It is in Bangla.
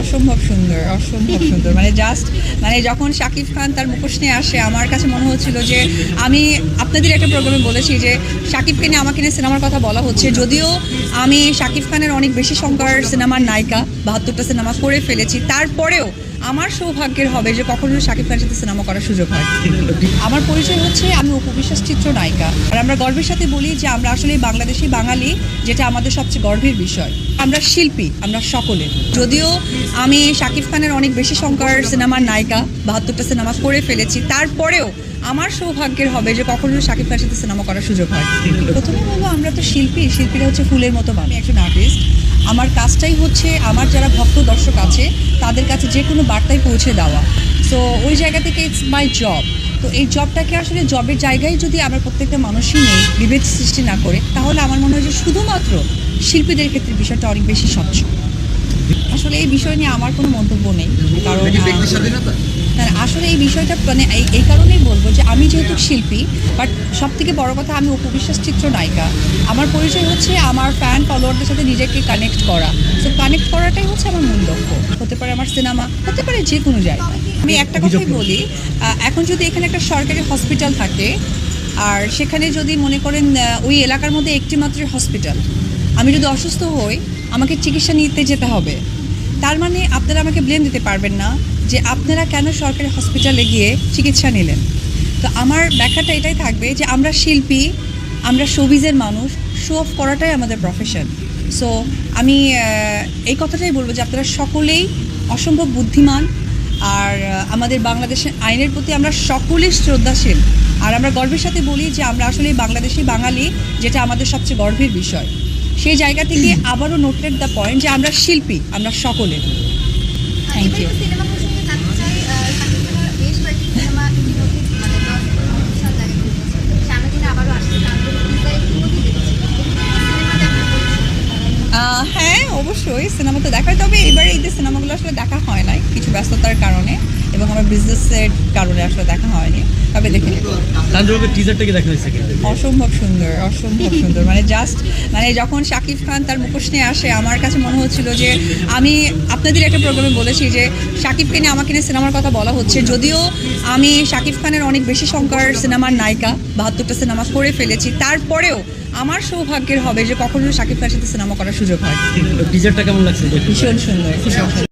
অসম্ভব সুন্দর অসম্ভব সুন্দর। মানে জাস্ট মানে যখন শাকিব খান তার মুখোশ নিয়ে আসে, আমার কাছে মনে হচ্ছিল যে আমি আপনাদের একটা প্রোগ্রামে বলেছি যে শাকিবকে নিয়ে আমাকে নিয়ে সিনেমার কথা বলা হচ্ছে। যদিও আমি শাকিব খানের অনেক বেশি সংখ্যার সিনেমার নায়িকা, বাহাত্তরটা সিনেমা করে ফেলেছি। তারপরেও আমার সৌভাগ্যের হবে যে কখনো শাকিব খানের সাথে সিনেমা করার সুযোগ হয়। আমার পরিচয় হচ্ছে আমি উপবিশ্বাস চিত্র নায়িকা। আর আমরা গর্বের সাথে বলি যে আমরা আসলে বাংলাদেশি বাঙালি, যেটা আমাদের সবচেয়ে গর্বের বিষয়। আমরা শিল্পী, আমরা সকলে যদিও আমি শাকিব খানের অনেক বেশি সংখ্যার সিনেমার নায়িকা, বাহাত্তরটা সিনেমা করে ফেলেছি, তারপরেও আমার সৌভাগ্যের হবে যে কখনো শাকিব খানের সাথে সিনেমা করার সুযোগ হয়। প্রথমে বলব, আমরা তো শিল্পী, শিল্পীরা হচ্ছে ফুলের মতো আমি একজন আর্টিস্ট আমার কাজটাই হচ্ছে আমার যারা ভক্ত দর্শক আছে কাছে যে কোনো বার্তায় পৌঁছে দেওয়া। সো ওই জায়গা থেকে ইটস মাই জব তো এই জবটাকে আসলে জবের জায়গায় যদি আমরা প্রত্যেকটা মানুষই নেই, বিভেদ সৃষ্টি না করে, তাহলে আমার মনে হয় যে শুধুমাত্র শিল্পীদের ক্ষেত্রে বিষয়টা অনেক বেশি স্বচ্ছ। আসলে এই বিষয় নিয়ে আমার কোনো মন্তব্য নেই। কারণ না, না, আসলে এই বিষয়টা মানে এই এই কারণেই বলব যে আমি যেহেতু শিল্পী বাট সব থেকে বড় কথা আমি উপবিশ্বাস চিত্র নায়িকা। আমার পরিচয় হচ্ছে আমার ফ্যান ফলোয়ারদের সাথে নিজেকে কানেক্ট করা। সো কানেক্ট করাটাই হচ্ছে আমার মূল লক্ষ্য। হতে পারে আমার সিনেমা হতে পারে যে কোনো জায়গায়। আমি একটা কথাই বলি এখন যদি এখানে একটা সরকারি হসপিটাল থাকে আর সেখানে যদি মনে করেন ওই এলাকার মধ্যে একটি মাত্র হসপিটাল আমি যদি অসুস্থ হই আমাকে চিকিৎসা নিতে যেতে হবে। তার মানে আপনারা আমাকে ব্লেম দিতে পারবেন না যে আপনারা কেন সরকারি হসপিটালে গিয়ে চিকিৎসা নিলেন। তো আমার ব্যাখ্যাটা এটাই থাকবে যে আমরা শিল্পী, আমরা শোবিজের মানুষ শো অফ করাটাই আমাদের প্রফেশন সো আমি এই কথাটাই বলব যে আপনারা সকলেই অসম্ভব বুদ্ধিমান, আর আমাদের বাংলাদেশের আইনের প্রতি আমরা সকলেই শ্রদ্ধাশীল। আর আমরা গর্বের সাথে বলি যে আমরা আসলে বাংলাদেশি বাঙালি, যেটা আমাদের সবচেয়ে গর্বের বিষয়। সেই জায়গা থেকে আবারও নোটেড দ্য পয়েন্ট যে আমরা শিল্পী, আমরা সকলে থ্যাংক ইউ হ্যাঁ অবশ্যই সিনেমা তো দেখা হয় তবে এবারে ঈদের সিনেমাগুলো আসলে দেখা হয় নাই, কিছু ব্যস্ততার কারণে, এবং আমার বিজনেসের কারণে আসলে দেখা হয়নি। তবে দেখে নেব তাণ্ডবের টিজারটা কি দেখা হয়েছে অসম্ভব সুন্দর অসম্ভব সুন্দর। মানে জাস্ট মানে যখন শাকিব খান তার মুখোশ নিয়ে আসে আমার কাছে মনে হচ্ছিল যে আমি আপনাদের একটা প্রোগ্রামে বলেছি যে শাকিবকে নিয়ে আমাকে নিয়ে সিনেমার কথা বলা হচ্ছে। যদিও আমি শাকিব খানের অনেক বেশি সংখ্যার সিনেমার নায়িকা বাহাত্তরটা সিনেমা করে ফেলেছি। তারপরেও আমার সৌভাগ্যের হবে যে কখনো শাকিব খানের সাথে সিনেমা করার সুযোগ হয় টিজারটা কেমন লাগছে? ভীষণ সুন্দর।